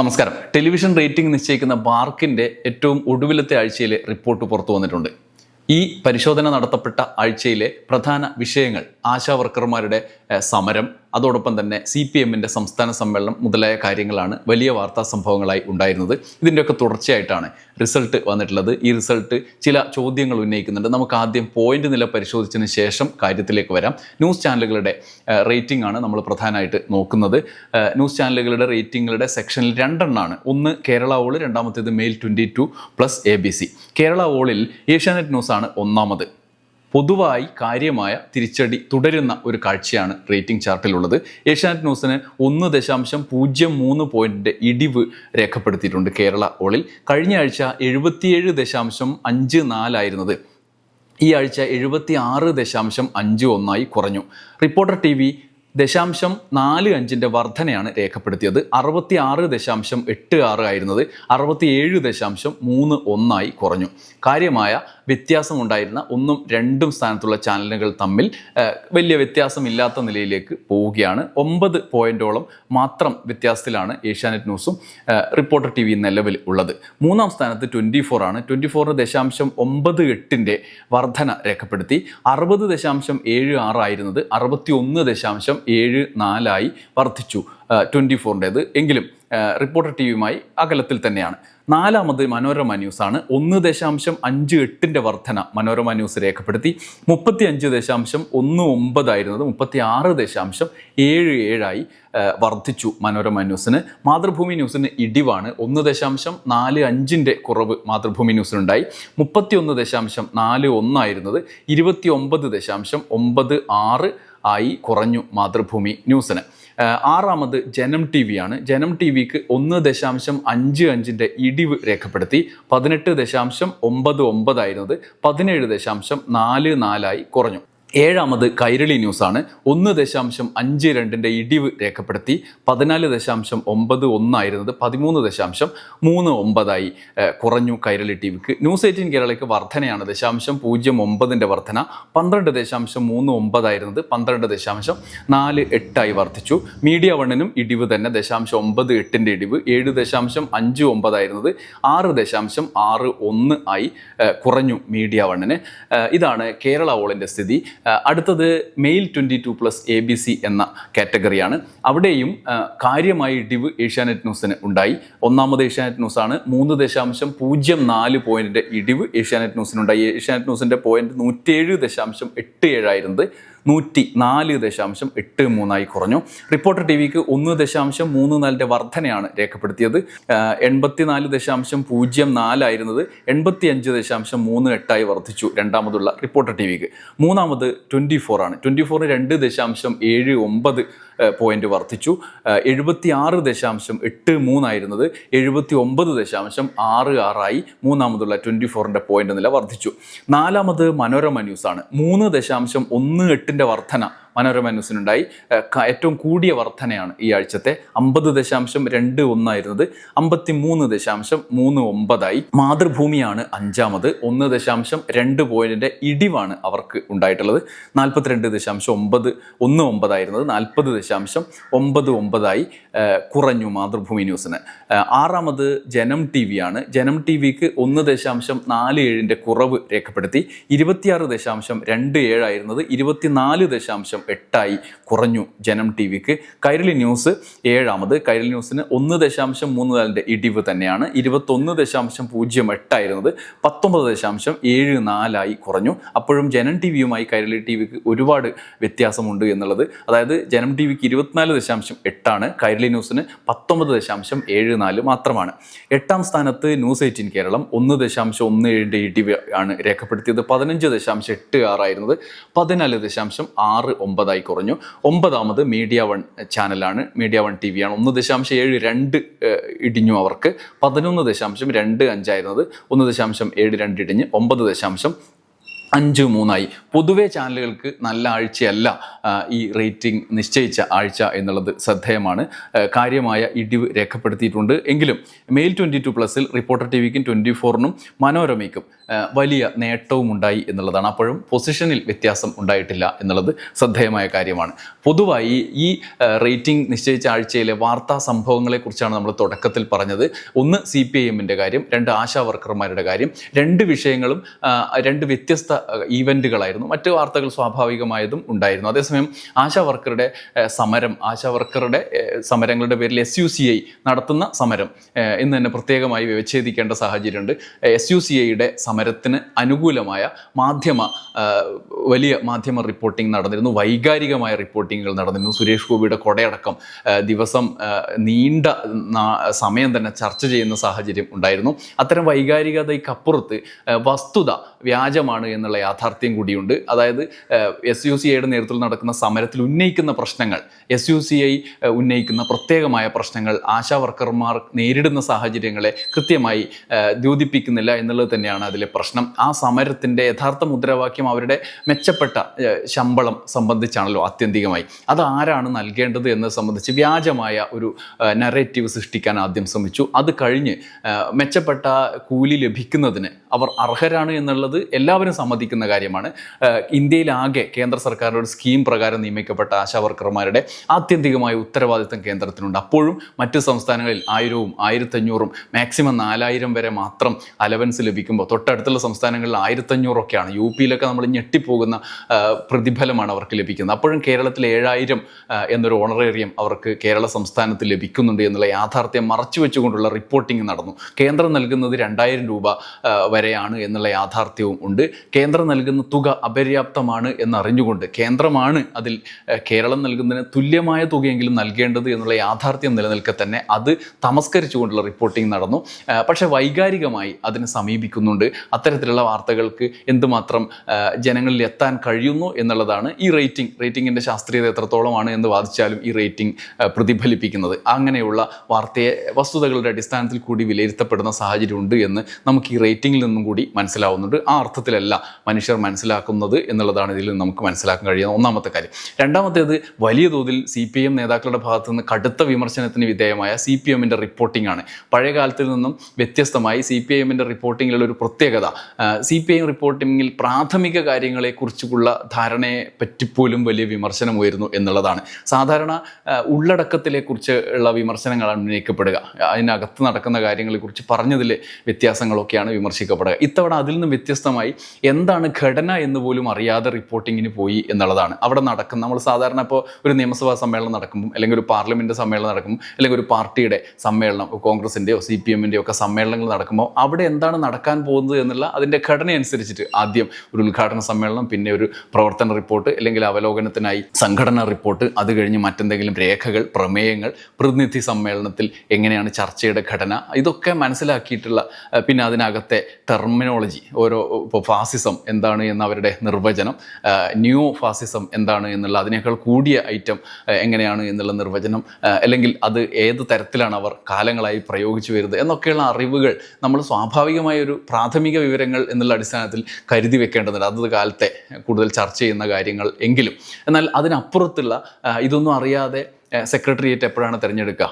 നമസ്കാരം. Television rating നിശ്ചയിക്കുന്ന ബാർക്കിന്റെ ഏറ്റവും ഒടുവിലത്തെ ആഴ്ചയിലെ റിപ്പോർട്ട് പുറത്തു വന്നിട്ടുണ്ട്. ഈ പരിശോധന നടത്തപ്പെട്ട ആഴ്ചയിലെ പ്രധാന വിഷയങ്ങൾ ആശാ വർക്കർമാരുടെ സമരം അതോടൊപ്പം തന്നെ സി പി എമ്മിന്റെ സംസ്ഥാന സമ്മേളനം മുതലായ കാര്യങ്ങളാണ് വലിയ വാർത്താ സംഭവങ്ങളായി ഉണ്ടായിരുന്നത്. ഇതിന്റെയൊക്കെ തുടർച്ചയായിട്ടാണ് റിസൾട്ട് വന്നിട്ടുള്ളത്. ഈ റിസൾട്ട് ചില ചോദ്യങ്ങൾ ഉന്നയിക്കുന്നുണ്ട്. നമുക്ക് ആദ്യം പോയിന്റ് നില പരിശോധിച്ചതിന് ശേഷം കാര്യത്തിലേക്ക് വരാം. ന്യൂസ് ചാനലുകളുടെ റേറ്റിംഗ് ആണ് നമ്മൾ പ്രധാനമായിട്ട് നോക്കുന്നത്. ന്യൂസ് ചാനലുകളുടെ റേറ്റിംഗുകളുടെ സെക്ഷനിൽ രണ്ടെണ്ണമാണ് ഒന്ന് കേരള ഓൾ രണ്ടാമത്തേത് male twenty two plus A B C. Kerala ഓളിൽ Asianet ന്യൂസാണ് ഒന്നാമത്. പൊതുവായി കാര്യമായ തിരിച്ചടി തുടരുന്ന ഒരു കാഴ്ചയാണ് റേറ്റിംഗ് ചാർട്ടിലുള്ളത്. ഏഷ്യാനെറ്റ് ന്യൂസിന് ഒന്ന് ദശാംശം പൂജ്യം മൂന്ന് പോയിന്റിന്റെ ഇടിവ് രേഖപ്പെടുത്തിയിട്ടുണ്ട് കേരള ഓളിൽ. കഴിഞ്ഞ ആഴ്ച എഴുപത്തിയേഴ് ദശാംശം അഞ്ച് നാലായിരുന്നത് ഈ ആഴ്ച എഴുപത്തി ആറ് ദശാംശം അഞ്ച് ഒന്നായി കുറഞ്ഞു. റിപ്പോർട്ടർ ടി വി ദശാംശം നാല് അഞ്ചിന്റെ വർധനയാണ് രേഖപ്പെടുത്തിയത്. അറുപത്തി ആറ് ദശാംശം എട്ട് ആറ് ആയിരുന്നത്. അറുപത്തി ഏഴ് ദശാംശം മൂന്ന് ഒന്നായി കുറഞ്ഞു. കാര്യമായ വ്യത്യാസമുണ്ടായിരുന്ന ഒന്നും രണ്ടും സ്ഥാനത്തുള്ള ചാനലുകൾ തമ്മിൽ വലിയ വ്യത്യാസമില്ലാത്ത നിലയിലേക്ക് പോവുകയാണ്. ഒമ്പത് പോയിന്റോളം മാത്രം വ്യത്യാസത്തിലാണ് ഏഷ്യാനെറ്റ് ന്യൂസും റിപ്പോർട്ടർ ടി വി നിലവിൽ ഉള്ളത്. മൂന്നാം സ്ഥാനത്ത് ട്വന്റി ഫോർ ആണ്. ട്വന്റി ഫോറിന് ദശാംശം ഒമ്പത് എട്ടിന്റെ വർധന രേഖപ്പെടുത്തി. അറുപത് ദശാംശം ഏഴ് ആറായിരുന്നത് അറുപത്തി ഒന്ന് ദശാംശം ഏഴ് നാലായി വർദ്ധിച്ചു ട്വന്റി ഫോറിന്റേത് എങ്കിലും റിപ്പോർട്ടർ ടി വിയുമായി അകലത്തിൽ തന്നെയാണ്. നാലാമത് മനോരമ ന്യൂസാണ്. ഒന്ന് ദശാംശം അഞ്ച് എട്ടിന്റെ വർധന മനോരമ ന്യൂസ് രേഖപ്പെടുത്തി. മുപ്പത്തി അഞ്ച് ദശാംശം ഒന്ന് ഒമ്പതായിരുന്നത് മുപ്പത്തി ആറ് ദശാംശം ഏഴ് ഏഴായി വർദ്ധിച്ചു മനോരമ ന്യൂസിന്. മാതൃഭൂമി ന്യൂസിന് ഇടിവാണ്. ഒന്ന് ദശാംശം നാല് അഞ്ചിന്റെ കുറവ് മാതൃഭൂമി ന്യൂസിനുണ്ടായി. മുപ്പത്തി ഒന്ന് ദശാംശം നാല് ഒന്നായിരുന്നത് ഇരുപത്തി ഒമ്പത് ദശാംശം ഒമ്പത് ആറ് ആയി കുറഞ്ഞു മാതൃഭൂമി ന്യൂസിന്. ആറാമത് ജനം ടി വി ആണ്. ജനം ടി വിക്ക് ഒന്ന് ദശാംശം അഞ്ച് അഞ്ചിന്റെ ഇടിവ് രേഖപ്പെടുത്തി. പതിനെട്ട് ദശാംശം ഒമ്പത് ഒമ്പതായിരുന്നത് പതിനേഴ് ദശാംശം നാല് നാലായി കുറഞ്ഞു. ഏഴാമത് കൈരളി ന്യൂസാണ്. ഒന്ന് ദശാംശം അഞ്ച് രണ്ടിന്റെ ഇടിവ് രേഖപ്പെടുത്തി. പതിനാല് ദശാംശം ഒമ്പത് ഒന്നായിരുന്നത് പതിമൂന്ന് ദശാംശം മൂന്ന് ഒമ്പതായി കുറഞ്ഞു കൈരളി ടി വിക്ക് ന്യൂസ് എയ്റ്റീൻ കേരളയ്ക്ക് വർധനയാണ്. ദശാംശം പൂജ്യം ഒമ്പതിന്റെ വർധന പന്ത്രണ്ട് ദശാംശം മൂന്ന് ഒമ്പതായിരുന്നത് പന്ത്രണ്ട് ദശാംശം നാല് എട്ടായി വർദ്ധിച്ചു മീഡിയ വണ്ണിനും ഇടിവ് തന്നെ ദശാംശം ഒമ്പത് എട്ടിന്റെ ഇടിവ് ഏഴ് ദശാംശം അഞ്ച് ഒമ്പതായിരുന്നത് ആറ് ദശാംശം ആറ് ഒന്ന് ആയി കുറഞ്ഞു മീഡിയ വണ്ണിന്. ഇതാണ് കേരള ഓളിന്റെ സ്ഥിതി. അടുത്തത് male twenty two plus A B C എന്ന കാറ്റഗറിയാണ്. അവിടെയും കാര്യമായി ഇടിവ് ഏഷ്യാനെറ്റ് ന്യൂസിന് ഉണ്ടായി. ഒന്നാമത് ഏഷ്യാനെറ്റ് ന്യൂസാണ്. മൂന്ന് ദശാംശം പൂജ്യം നാല് പോയിന്റിന്റെ ഇടിവ് ഏഷ്യാനെറ്റ് ന്യൂസിനുണ്ടായി. ഏഷ്യാനെറ്റ് ന്യൂസിന്റെ പോയിന്റ് നൂറ്റേഴ് ദശാംശം എട്ട് ഏഴായിരുന്നത്. നൂറ്റി നാല് ദശാംശം എട്ട് മൂന്നായി കുറഞ്ഞു. റിപ്പോർട്ടർ ടി വിക്ക് ഒന്ന് ദശാംശം മൂന്ന് നാലിന്റെ വർധനയാണ് രേഖപ്പെടുത്തിയത്. എൺപത്തിനാല് ദശാംശം പൂജ്യം നാലായിരുന്നത് എൺപത്തി അഞ്ച് ദശാംശം മൂന്ന് എട്ടായി വർദ്ധിച്ചു രണ്ടാമതുള്ള റിപ്പോർട്ടർ ടി വിക്ക് മൂന്നാമത് ട്വന്റി ഫോർ ആണ് ട്വന്റി ഫോറിന് രണ്ട് ദശാംശം ഏഴ് ഒമ്പത് പോയിന്റ് വർദ്ധിച്ചു. എഴുപത്തി ആറ് ദശാംശം എട്ട് മൂന്നായിരുന്നത് എഴുപത്തി ഒമ്പത് ദശാംശം ആറ് ആറായി മൂന്നാമതുള്ള ട്വന്റി ഫോറിന്റെ പോയിന്റ് നില വർദ്ധിച്ചു. നാലാമത് മനോരമ ന്യൂസാണ് മൂന്ന് ദശാംശം ഒന്ന് എട്ടിന്റെ വർധന മനോരമ ന്യൂസിനുണ്ടായി. ഏറ്റവും കൂടിയ വർധനയാണ് ഈ ആഴ്ചത്തെ അമ്പത് ദശാംശം രണ്ട് ഒന്നായിരുന്നത്. അമ്പത്തി മൂന്ന് ദശാംശം മൂന്ന് ഒമ്പതായി. മാതൃഭൂമിയാണ് അഞ്ചാമത്. ഒന്ന് ദശാംശം രണ്ട് പോയിന്റിന്റെ ഇടിവാണ് അവർക്ക് ഉണ്ടായിട്ടുള്ളത്. നാൽപ്പത്തിരണ്ട് ദശാംശം ഒമ്പത് ഒന്ന് ഒമ്പതായിരുന്നത്. നാൽപ്പത് ദശാംശം ഒമ്പത് ഒമ്പതായി കുറഞ്ഞു മാതൃഭൂമി ന്യൂസിന്. ആറാമത് ജനം ടി വി ആണ് ജനം ടി വിക്ക് ഒന്ന് ദശാംശം നാല് ഏഴിന്റെ കുറവ് രേഖപ്പെടുത്തി. ഇരുപത്തിയാറ് ദശാംശം രണ്ട് ഏഴായിരുന്നത്. ഇരുപത്തിനാല് ദശാംശം എട്ടായി കുറഞ്ഞു ജനം ടി വിക്ക് കൈരളി ന്യൂസ് ഏഴാമത്. കൈരളി ന്യൂസിന് ഒന്ന് ദശാംശം മൂന്ന് നാലിന്റെ ഇടിവ് തന്നെയാണ്. ഇരുപത്തൊന്ന് ദശാംശം പൂജ്യം എട്ടായിരുന്നത്. പത്തൊമ്പത് ദശാംശം ഏഴ് നാലായി കുറഞ്ഞു. അപ്പോഴും ജനം ടി വിയുമായി കൈരളി ടി വിക്ക് ഒരുപാട് വ്യത്യാസമുണ്ട് എന്നുള്ളത്. അതായത് ജനം ടി വിക്ക് ഇരുപത്തിനാല് ദശാംശം എട്ടാണ്. കൈരളി ന്യൂസിന് പത്തൊമ്പത് ദശാംശം ഏഴ് നാല് മാത്രമാണ്. എട്ടാം സ്ഥാനത്ത് ന്യൂസ് എയ്റ്റീൻ കേരളം ഒന്ന് ദശാംശം ഒന്ന് ഏഴിന്റെ ഇടിവ് ആണ് രേഖപ്പെടുത്തിയത്. പതിനഞ്ച് ദശാംശം എട്ട് ആറായിരുന്നത്. പതിനാല് ദശാംശം ആറ് ഒമ്പതായി കുറഞ്ഞു. ഒമ്പതാമത് മീഡിയ വൺ ചാനലാണ്. മീഡിയ വൺ ടി വിയാണ് ഒന്ന് ദശാംശം ഏഴ് രണ്ട് ഇടിഞ്ഞു അവർക്ക്. പതിനൊന്ന് ദശാംശം രണ്ട് അഞ്ചായിരുന്നത്. ഒന്ന് ദശാംശം ഏഴ് രണ്ട് ഇടിഞ്ഞ്. ഒമ്പത് ദശാംശം അഞ്ച് മൂന്നായി. പൊതുവെ ചാനലുകൾക്ക് നല്ല ആഴ്ചയല്ല ഈ റേറ്റിംഗ് നിശ്ചയിച്ച ആഴ്ച എന്നുള്ളത് ശ്രദ്ധേയമാണ്. കാര്യമായ ഇടിവ് രേഖപ്പെടുത്തിയിട്ടുണ്ട്. എങ്കിലും മെയിൽ ട്വന്റി ടു പ്ലസിൽ റിപ്പോർട്ടർ ടി വിക്കും ട്വന്റി ഫോറിനും മനോരമയ്ക്കും വലിയ നേട്ടവും ഉണ്ടായി എന്നുള്ളതാണ്. അപ്പോഴും പൊസിഷനിൽ വ്യത്യാസം ഉണ്ടായിട്ടില്ല എന്നുള്ളത് ശ്രദ്ധേയമായ കാര്യമാണ്. പൊതുവായി ഈ റേറ്റിംഗ് നിശ്ചയിച്ച ആഴ്ചയിലെ വാർത്താ സംഭവങ്ങളെക്കുറിച്ചാണ് നമ്മൾ തുടക്കത്തിൽ പറഞ്ഞത്. ഒന്ന് സി പി ഐ എമ്മിന്റെ കാര്യം രണ്ട് ആശാ വർക്കർമാരുടെ കാര്യം രണ്ട് വിഷയങ്ങളും രണ്ട് വ്യത്യസ്ത ഈവന്റുകളായിരുന്നു മറ്റ് വാർത്തകൾ സ്വാഭാവികമായതും ഉണ്ടായിരുന്നു. അതേസമയം ആശാ വർക്കറുടെ സമരം ആശാ വർക്കറുടെ സമരങ്ങളുടെ പേരിൽ എസ് യു സി ഐ നടത്തുന്ന സമരം എന്ന് തന്നെ പ്രത്യേകമായി വിവച്ഛേദിക്കേണ്ട സാഹചര്യമുണ്ട്. എസ് യു സി ഐയുടെ സമരത്തിന് അനുകൂലമായ മാധ്യമ വലിയ മാധ്യമ റിപ്പോർട്ടിംഗ് നടന്നിരുന്നു. വൈകാരികമായ റിപ്പോർട്ടിങ്ങുകൾ നടന്നിരുന്നു. സുരേഷ് ഗോപിയുടെ കൊടയടക്കം ദിവസം നീണ്ട സമയം തന്നെ ചർച്ച ചെയ്യുന്ന സാഹചര്യം ഉണ്ടായിരുന്നു. അത്തരം വൈകാരികതയ്ക്കപ്പുറത്ത് വസ്തുത വ്യാജമാണ് എന്നുള്ള യാഥാർത്ഥ്യം കൂടിയുണ്ട്. അതായത് എസ് യു സി ഐയുടെ നേതൃത്വത്തിൽ നടക്കുന്ന സമരത്തിൽ ഉന്നയിക്കുന്ന പ്രശ്നങ്ങൾ എസ് യു സി ഐ ഉന്നയിക്കുന്ന പ്രത്യേകമായ പ്രശ്നങ്ങൾ ആശാ വർക്കർമാർ നേരിടുന്ന സാഹചര്യങ്ങളെ കൃത്യമായി ദ്യോതിപ്പിക്കുന്നില്ല എന്നുള്ളത് തന്നെയാണ് അതിലെ പ്രശ്നം. ആ സമരത്തിന്റെ യഥാർത്ഥ മുദ്രാവാക്യം അവരുടെ മെച്ചപ്പെട്ട ശമ്പളം സംബന്ധിച്ചാണല്ലോ ആത്യന്തികമായി. അത് ആരാണ് നൽകേണ്ടത് എന്നത് സംബന്ധിച്ച് വ്യാജമായ ഒരു നറേറ്റീവ് സൃഷ്ടിക്കാൻ ആദ്യം ശ്രമിച്ചു. അത് കഴിഞ്ഞ് മെച്ചപ്പെട്ട കൂലി ലഭിക്കുന്നതിന് അവർ അർഹരാണ് എന്നുള്ളത് എല്ലാവരും സമ്മതിക്കുന്ന കാര്യമാണ്. ഇന്ത്യയിലാകെ കേന്ദ്ര സർക്കാരിന്റെ ഒരു സ്കീം പ്രകാരം നിയമിക്കപ്പെട്ട ആശാ വർക്കർമാരുടെ ആത്യന്തികമായ ഉത്തരവാദിത്തം കേന്ദ്രത്തിനുണ്ട്. അപ്പോഴും മറ്റ് സംസ്ഥാനങ്ങളിൽ ആയിരവും ആയിരത്തഞ്ഞൂറും മാക്സിമം നാലായിരം വരെ മാത്രം അലവൻസ് ലഭിക്കുമ്പോൾ തൊട്ടടുത്തുള്ള സംസ്ഥാനങ്ങളിൽ ആയിരത്തഞ്ഞൂറൊക്കെയാണ്. യു പിയിലൊക്കെ നമ്മൾ ഞെട്ടിപ്പോകുന്ന പ്രതിഫലമാണ് അവർക്ക് ലഭിക്കുന്നത്. അപ്പോഴും കേരളത്തിൽ ഏഴായിരം എന്നൊരു ഓണറേറിയം അവർക്ക് കേരള സംസ്ഥാനത്ത് ലഭിക്കുന്നുണ്ട് എന്നുള്ള യാഥാർത്ഥ്യം മറച്ചു വെച്ചുകൊണ്ടുള്ള റിപ്പോർട്ടിംഗ് നടന്നു. കേന്ദ്രം നൽകുന്നത് രണ്ടായിരം രൂപ വരെയാണ് എന്നുള്ള യാഥാർത്ഥ്യവും ഉണ്ട്. കേന്ദ്രം നൽകുന്ന തുക അപര്യാപ്തമാണ് എന്നറിഞ്ഞുകൊണ്ട് കേന്ദ്രമാണ് അതിൽ കേരളം നൽകുന്നതിന് തുല്യമായ തുകയെങ്കിലും നൽകേണ്ടത് എന്നുള്ള യാഥാർത്ഥ്യം നിലനിൽക്കെ തന്നെ അത് തമസ്കരിച്ചുകൊണ്ടുള്ള റിപ്പോർട്ടിംഗ് നടന്നു. പക്ഷെ വൈകാരികമായി അതിനെ സമീപിക്കുന്നുണ്ട്. അത്തരത്തിലുള്ള വാർത്തകൾക്ക് എന്തുമാത്രം ജനങ്ങളിൽ എത്താൻ കഴിയുന്നു എന്നുള്ളതാണ് ഈ റേറ്റിംഗ് റേറ്റിംഗിന്റെ ശാസ്ത്രീയത എത്രത്തോളമാണ് എന്ന് വാദിച്ചാലും ഈ റേറ്റിംഗ് പ്രതിഫലിപ്പിക്കുന്നത്. അങ്ങനെയുള്ള വാർത്തയെ വസ്തുതകളുടെ അടിസ്ഥാനത്തിൽ കൂടി വിലയിരുത്തപ്പെടുന്ന സാഹചര്യം ഉണ്ട് എന്ന് നമുക്ക് ഈ റേറ്റിംഗിൽ നിന്നും കൂടി മനസ്സിലാവുന്നുണ്ട്. ആ അർത്ഥത്തിലല്ല മനുഷ്യർ മനസ്സിലാക്കുന്നത് എന്നുള്ളതാണ് ഇതിൽ നമുക്ക് മനസ്സിലാക്കാൻ കഴിയുന്ന ഒന്നാമത്തെ കാര്യം. രണ്ടാമത്തേത് വലിയ തോതിൽ സി പി എം നേതാക്കളുടെ ഭാഗത്ത് നിന്ന് കടുത്ത വിമർശനത്തിന് വിധേയമായ സി പി എമ്മിന്റെ റിപ്പോർട്ടിംഗ് ആണ്. പഴയ കാലത്തിൽ നിന്നും വ്യത്യസ്തമായി സി പി എമ്മിന്റെ റിപ്പോർട്ടിങ്ങിലുള്ള ഒരു പ്രത്യേകത സി പി എം റിപ്പോർട്ടിങ്ങിൽ പ്രാഥമിക കാര്യങ്ങളെക്കുറിച്ചുള്ള ധാരണയെ പറ്റിപ്പോലും വലിയ വിമർശനം ഉയരുന്നു എന്നുള്ളതാണ്. സാധാരണ ഉള്ളടക്കത്തിലെക്കുറിച്ച് ഉള്ള വിമർശനങ്ങളാണ് ഉന്നയിക്കപ്പെടുക. അതിനകത്ത് നടക്കുന്ന കാര്യങ്ങളെക്കുറിച്ച് പറഞ്ഞതിലെ വ്യത്യാസങ്ങളൊക്കെയാണ് വിമർശിക്കപ്പെടുക ഇത്തവണ അതിൽ നിന്ന് വ്യത്യസ്തമായി എന്താണ് ഘടന എന്ന് പോലും അറിയാതെ റിപ്പോർട്ടിങ്ങിന് പോയി എന്നുള്ളതാണ്. അവിടെ നടക്കുന്ന നമ്മൾ സാധാരണ ഇപ്പോൾ ഒരു നിയമസഭാ സമ്മേളനം നടക്കുമ്പോൾ അല്ലെങ്കിൽ ഒരു പാർലമെന്റ് സമ്മേളനം നടക്കുമ്പോൾ അല്ലെങ്കിൽ ഒരു പാർട്ടിയുടെ സമ്മേളനം കോൺഗ്രസിന്റെയോ സി പി എമ്മിന്റെയോ ഒക്കെ സമ്മേളനങ്ങൾ നടക്കുമ്പോൾ അവിടെ എന്താണ് നടക്കാൻ പോകുന്നത് എന്നുള്ള അതിന്റെ ഘടന അനുസരിച്ചിട്ട് ആദ്യം ഒരു ഉദ്ഘാടന സമ്മേളനം പിന്നെ ഒരു പ്രവർത്തന റിപ്പോർട്ട് അല്ലെങ്കിൽ അവലോകനത്തിനായി സംഘടനാ റിപ്പോർട്ട് അത് കഴിഞ്ഞ് മറ്റെന്തെങ്കിലും രേഖകൾ പ്രമേയങ്ങൾ പ്രതിനിധി സമ്മേളനത്തിൽ എങ്ങനെയാണ് ചർച്ചയുടെ ഘടന ഇതൊക്കെ മനസ്സിലാക്കിയിട്ടുള്ള പിന്നെ അതിനകത്തെ ടെർമിനോളജി ഓരോ ഇപ്പോൾ ഫാസിസം എന്താണ് എന്ന അവരുടെ നിർവചനം ന്യൂ ഫാസിസം എന്താണ് എന്നുള്ള അതിനേക്കാൾ കൂടിയ ഐറ്റം എങ്ങനെയാണ് എന്നുള്ള നിർവചനം അല്ലെങ്കിൽ അത് ഏത് തരത്തിലാണ് അവർ കാലങ്ങളായി പ്രയോഗിച്ചു വരുന്നത് എന്നൊക്കെയുള്ള അറിവുകൾ നമ്മൾ സ്വാഭാവികമായ ഒരു പ്രാഥമിക വിവരങ്ങൾ എന്നുള്ള അടിസ്ഥാനത്തിൽ കരുതി വെക്കേണ്ടതുണ്ട്. അതത് കാലത്തെ കൂടുതൽ ചർച്ച ചെയ്യുന്ന കാര്യങ്ങൾ എങ്കിലും. എന്നാൽ അതിനപ്പുറത്തുള്ള ഇതൊന്നും അറിയാതെ സെക്രട്ടേറിയറ്റ് എപ്പോഴാണ് തിരഞ്ഞെടുക്കുക?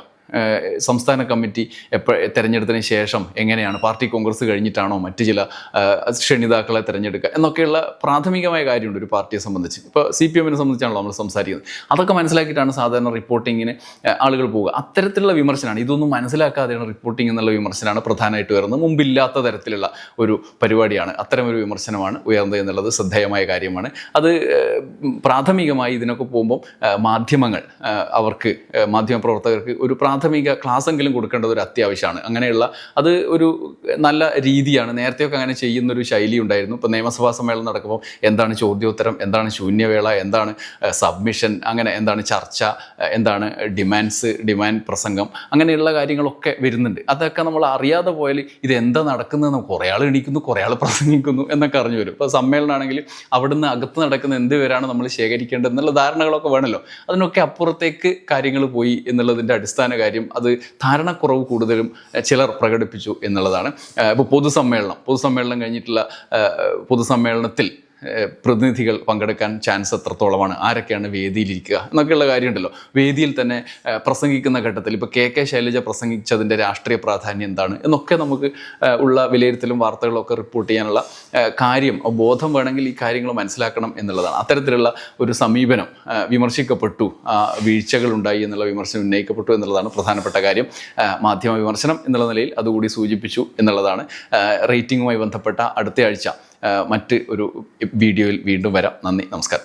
സംസ്ഥാന കമ്മിറ്റി എപ്പോൾ തിരഞ്ഞെടുത്തതിന് ശേഷം എങ്ങനെയാണ്? പാർട്ടി കോൺഗ്രസ് കഴിഞ്ഞിട്ടാണോ മറ്റു ചില ക്ഷണിതാക്കളെ തിരഞ്ഞെടുക്കുക എന്നൊക്കെയുള്ള പ്രാഥമികമായ കാര്യമുണ്ട് ഒരു പാർട്ടിയെ സംബന്ധിച്ച്. ഇപ്പോൾ സി പി എമ്മിനെ സംബന്ധിച്ചാണല്ലോ നമ്മൾ സംസാരിക്കുന്നത്. അതൊക്കെ മനസ്സിലാക്കിയിട്ടാണ് സാധാരണ റിപ്പോർട്ടിങ്ങിന് ആളുകൾ പോവുക. അത്തരത്തിലുള്ള വിമർശനമാണ്. ഇതൊന്നും മനസ്സിലാക്കാതെയാണ് റിപ്പോർട്ടിംഗ് എന്നുള്ള വിമർശനമാണ് പ്രധാനമായിട്ട് വരുന്നത് മുമ്പില്ലാത്ത തരത്തിലുള്ള ഒരു പരിപാടിയാണ്. ഒരു വിമർശനമാണ് ഉയർന്നത് എന്നുള്ളത് ശ്രദ്ധേയമായ കാര്യമാണ്. അത് പ്രാഥമികമായി ഇതിനൊക്കെ പോകുമ്പോൾ മാധ്യമങ്ങൾ അവർക്ക് മാധ്യമ മാധ്യമപ്രവർത്തകർക്ക് ഒരു പ്രാഥമിക ക്ലാസ് എങ്കിലും കൊടുക്കേണ്ടത് ഒരു അത്യാവശ്യമാണ്. അങ്ങനെയുള്ള അത് ഒരു നല്ല രീതിയാണ്. നേരത്തെയൊക്കെ അങ്ങനെ ചെയ്യുന്നൊരു ശൈലി ഉണ്ടായിരുന്നു. ഇപ്പോൾ നിയമസഭാ സമ്മേളനം നടക്കുമ്പോൾ എന്താണ് ചോദ്യോത്തരം എന്താണ് ശൂന്യവേള എന്താണ് സബ്മിഷൻ അങ്ങനെ എന്താണ് ചർച്ച എന്താണ് ഡിമാൻഡ്സ് ഡിമാൻഡ് പ്രസംഗം അങ്ങനെയുള്ള കാര്യങ്ങളൊക്കെ വരുന്നുണ്ട്. അതൊക്കെ നമ്മൾ അറിയാതെ പോയാൽ ഇത് എന്താ നടക്കുന്നതെന്ന് കുറേ ആൾ എണീക്കുന്നു കുറേ ആൾ പ്രസംഗിക്കുന്നു എന്നൊക്കെ അറിഞ്ഞു വരും. ഇപ്പോൾ സമ്മേളനമാണെങ്കിൽ അവിടുന്ന് അകത്ത് നടക്കുന്ന എന്ത് പേരാണ് നമ്മൾ ശേഖരിക്കേണ്ടത് എന്നുള്ള ധാരണകളൊക്കെ വേണമല്ലോ. അതിനൊക്കെ അപ്പുറത്തേക്ക് കാര്യങ്ങൾ പോയി എന്നുള്ളതിന്റെ അടിസ്ഥാന കാര്യം അത് ധാരണക്കുറവ് കൂടുതലും ചിലർ പ്രകടിപ്പിച്ചു എന്നുള്ളതാണ്. ഇപ്പോൾ പൊതുസമ്മേളനം. പൊതുസമ്മേളനം കഴിഞ്ഞിട്ടുള്ള പൊതുസമ്മേളനത്തിൽ പ്രതിനിധികൾ പങ്കെടുക്കാൻ ചാൻസ് എത്രത്തോളമാണ്? ആരൊക്കെയാണ് വേദിയിലിരിക്കുക? എന്നൊക്കെയുള്ള കാര്യമുണ്ടല്ലോ. വേദിയിൽ തന്നെ പ്രസംഗിക്കുന്ന ഘട്ടത്തിൽ ഇപ്പോൾ കെ കെ ശൈലജ പ്രസംഗിച്ചതിന്റെ രാഷ്ട്രീയ പ്രാധാന്യം എന്താണ്? എന്നൊക്കെ നമുക്ക് ഉള്ള വിലയിരുത്തലും വാർത്തകളും ഒക്കെ റിപ്പോർട്ട് ചെയ്യാനുള്ള കാര്യം ബോധം വേണമെങ്കിൽ ഈ കാര്യങ്ങൾ മനസ്സിലാക്കണം എന്നുള്ളതാണ്. അത്തരത്തിലുള്ള ഒരു സമീപനം വിമർശിക്കപ്പെട്ടു വീഴ്ചകളുണ്ടായി എന്നുള്ള വിമർശനം ഉന്നയിക്കപ്പെട്ടു എന്നുള്ളതാണ് പ്രധാനപ്പെട്ട കാര്യം. മാധ്യമ വിമർശനം എന്നുള്ള നിലയിൽ അതുകൂടി സൂചിപ്പിച്ചു എന്നുള്ളതാണ്. റേറ്റിംഗുമായി ബന്ധപ്പെട്ട അടുത്ത ആഴ്ച മറ്റ് ഒരു വീഡിയോയിൽ വീണ്ടും വരാം. നന്ദി നമസ്കാരം.